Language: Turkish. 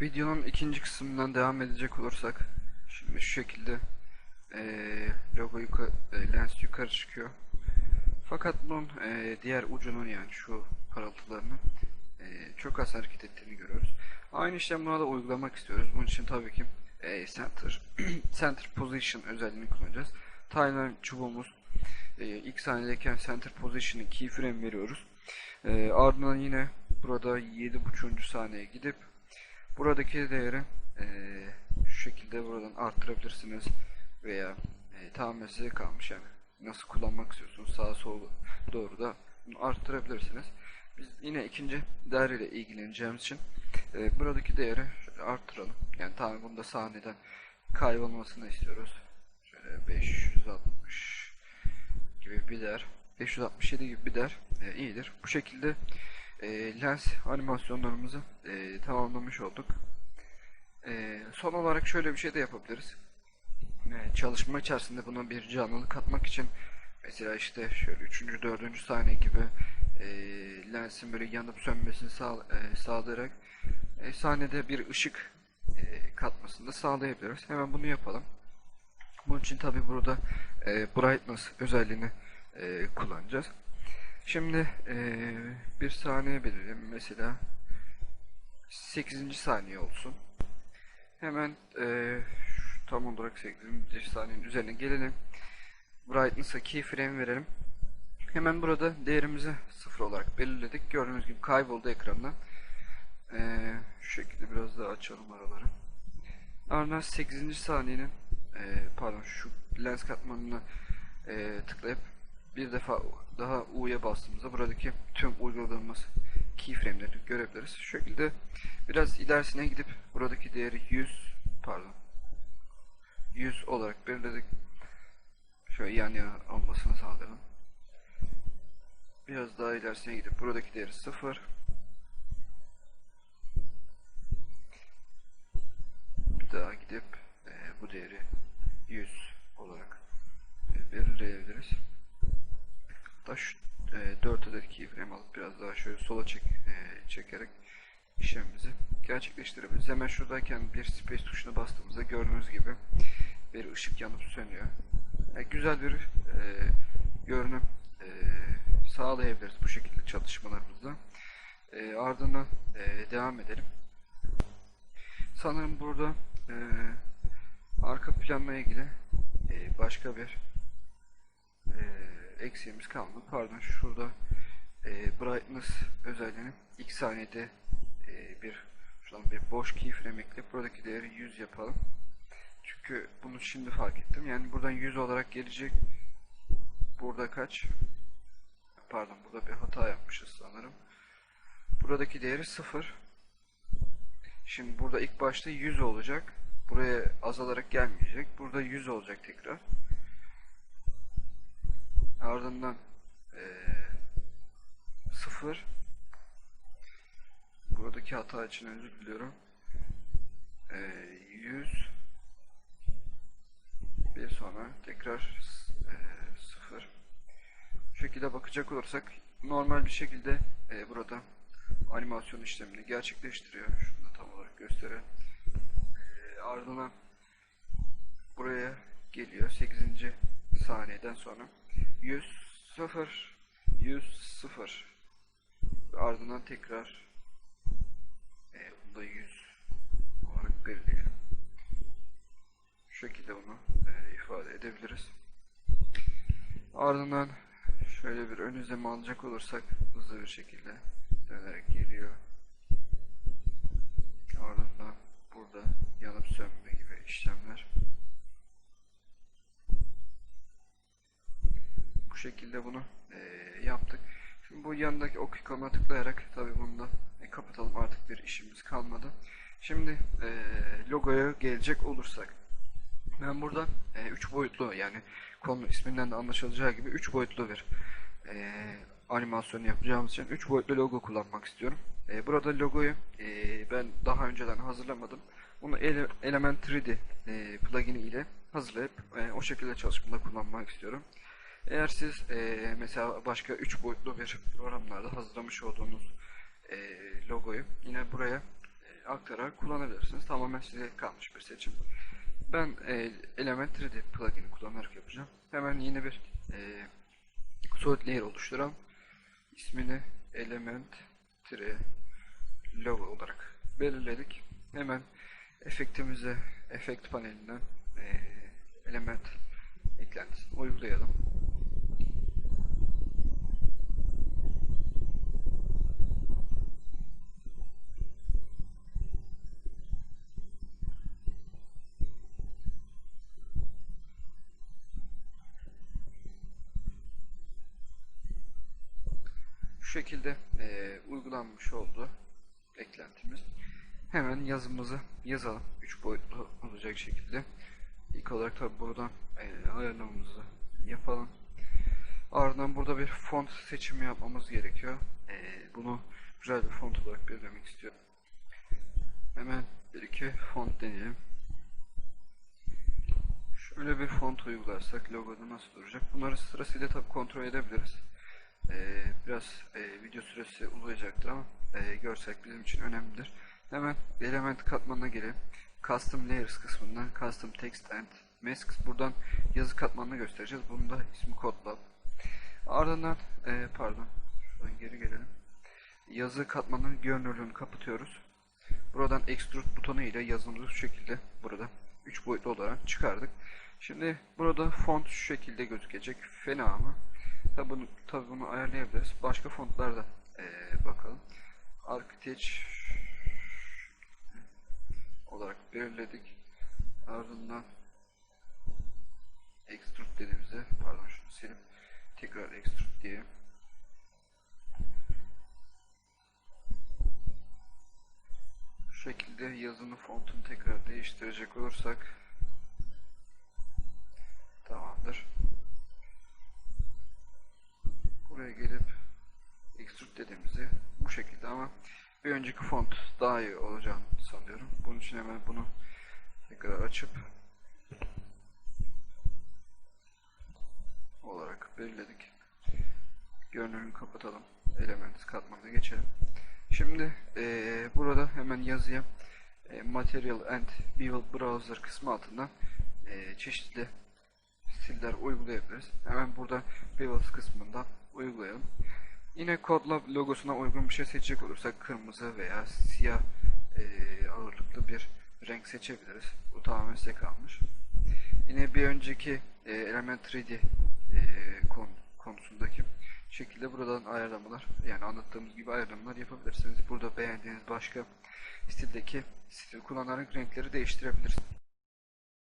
Videonun ikinci kısmından devam edecek olursak şimdi şu şekilde eee logo yukarı, lens yukarı çıkıyor. Fakat bunun eee, diğer ucunun yani şu parıltılarının eee, çok az hareket ettiğini görüyoruz. Aynı işlemi buna da uygulamak istiyoruz. Bunun için tabii ki eee, center center position özelliğini kullanacağız. Timeline çubuğumuz eee, ilk saniyedeyken center position'ı keyframe veriyoruz. Eee, ardından yine burada 7.5. saniye gidip buradaki değeri eee, şu şekilde buradan arttırabilirsiniz veya eee tamamen size kalmış yani nasıl kullanmak istiyorsunuz sağa sola doğru da bunu arttırabilirsiniz. Biz yine ikinci değeriyle ilgileneceğimiz için eee, buradaki değeri arttıralım. Yani tamamen bunda sahneden kaybolmasını istiyoruz. Şöyle 560 gibi bir değer 567 gibi bir değer e, iyidir. Bu şekilde e, lens animasyonlarımızı e, tamamlamış olduk. E, son olarak şöyle bir şey de yapabiliriz. E, çalışma içerisinde buna bir canlılık katmak için mesela işte şöyle 3. 4. saniye gibi e, lensin böyle yanıp sönmesini sağ, e, sağlayarak e, sahnede bir ışık e, katmasını da sağlayabiliriz. Hemen bunu yapalım. Bunun için tabi burada e, brightness özelliğini e, kullanacağız. Şimdi e, bir saniye belirleyelim. Mesela 8. saniye olsun. Hemen e, şu tam olarak 8. saniyenin üzerine gelelim. Brightness'a keyframe verelim. Hemen burada değerimizi sıfır olarak belirledik. Gördüğünüz gibi kayboldu ekrandan. E, şu şekilde biraz daha açalım araları. Ardından 8. saniyenin e, pardon şu lens katmanına e, tıklayıp bir defa daha U'ya bastığımızda buradaki tüm uyguladığımız keyframe'leri görebiliriz. Şu şekilde biraz ilerisine gidip buradaki değeri 100 pardon 100 olarak belirledik. Şöyle yan yana olmasını sağlayalım. Biraz daha ilerisine gidip buradaki değeri 0 bir daha gidip e, bu değeri 100 olarak e, belirleyebiliriz. Hatta şu e, 4 adet keyframe alıp biraz daha şöyle sola çek, e, çekerek işlemimizi gerçekleştirebiliriz. Hemen şuradayken bir space tuşuna bastığımızda gördüğünüz gibi bir ışık yanıp sönüyor. E, güzel bir e, görünüm e, sağlayabiliriz bu şekilde çalışmalarımızda. E, ardından e, devam edelim. Sanırım burada e, arka planla ilgili e, başka bir eksiğimiz kalmadı. Pardon şurada e, brightness özelliğini ilk saniyede e, bir şuradan bir boş keyframe ekleyip buradaki değeri 100 yapalım. Çünkü bunu şimdi fark ettim. Yani buradan 100 olarak gelecek. Burada kaç? Pardon burada bir hata yapmışız sanırım. Buradaki değeri 0. Şimdi burada ilk başta 100 olacak. Buraya azalarak gelmeyecek. Burada 100 olacak tekrar. Ardından eee 0 Buradaki hata için özür diliyorum. Eee 100 bir sonra tekrar eee 0 Şu şekilde bakacak olursak normal bir şekilde eee, burada animasyon işlemini gerçekleştiriyor. Şunu da tam olarak gösterelim. Eee, ardından buraya geliyor 8. saniyeden sonra 100 0 100 0 ardından tekrar e, bunda 100 olarak belirleyelim. Şu şekilde bunu e, ifade edebiliriz. Ardından şöyle bir ön izleme alacak olursak hızlı bir şekilde dönerek geliyor. Ardından burada şekilde bunu eee, yaptık. Şimdi bu yanındaki ok ikonuna tıklayarak tabi bunu da e, kapatalım artık bir işimiz kalmadı. Şimdi eee, logoya gelecek olursak ben burada 3 boyutlu yani konu isminden de anlaşılacağı gibi 3 boyutlu bir eee animasyon yapacağımız için 3 boyutlu logo kullanmak istiyorum. E, burada logoyu e, ben daha önceden hazırlamadım. Bunu Ele- Element 3D e, plugini ile hazırlayıp e, o şekilde çalışmada kullanmak istiyorum. Eğer siz e, mesela başka 3 boyutlu bir programlarda hazırlamış olduğunuz e, logoyu yine buraya e, aktararak kullanabilirsiniz. Tamamen size kalmış bir seçim. Ben e, Element 3D plugin'i kullanarak yapacağım. Hemen yeni bir e, solid layer oluşturalım. İsmini Element 3 logo olarak belirledik. Hemen efektimize efekt panelinden e, element eklentisini uygulayalım. Şekilde e, uygulanmış oldu eklentimiz. Hemen yazımızı yazalım. 3 boyutlu olacak şekilde. İlk olarak tabi buradan e, ayarlamamızı yapalım. Ardından burada bir font seçimi yapmamız gerekiyor. E, bunu güzel bir font olarak belirlemek istiyorum. Hemen bir iki font deneyelim. Şöyle bir font uygularsak logoda nasıl duracak? Bunları sırasıyla tabi kontrol edebiliriz. Ee, biraz e, video süresi uzayacaktır ama e, görsek bizim için önemlidir. Hemen element katmanına gelelim. Custom Layers kısmından Custom Text and Masks buradan yazı katmanını göstereceğiz. Bunun da ismi CodeLab. Ardından e, pardon şuradan geri gelelim. Yazı katmanının görünürlüğünü kapatıyoruz. Buradan Extrude butonu ile yazımızı şu şekilde burada 3 boyutlu olarak çıkardık. Şimdi burada font şu şekilde gözükecek. Fena mı? Tabi bunu, tabi bunu ayarlayabiliriz. Başka fontlarda ee, bakalım. Architect olarak belirledik. Ardından extrude dediğimizde pardon şunu silip tekrar extrude diyelim. Şu şekilde yazının fontunu tekrar değiştirecek olursak bu şekilde ama bir önceki font daha iyi olacağını sanıyorum. Bunun için hemen bunu tekrar açıp olarak belirledik. Görünümünü kapatalım. Element katmanına geçelim. Şimdi eee, burada hemen yazıya eee, Material and Bevel Browser kısmı altından eee, çeşitli stiller uygulayabiliriz. Hemen burada Bevels kısmından uygulayalım. Yine CodeLab logosuna uygun bir şey seçecek olursak kırmızı veya siyah eee, ağırlıklı bir renk seçebiliriz. Bu tamamen size kalmış. Yine bir önceki eee, Element 3D eee, kon, konusundaki şekilde buradan ayarlamalar yani anlattığımız gibi ayarlamalar yapabilirsiniz. Burada beğendiğiniz başka stildeki stil kullanarak renkleri değiştirebilirsiniz.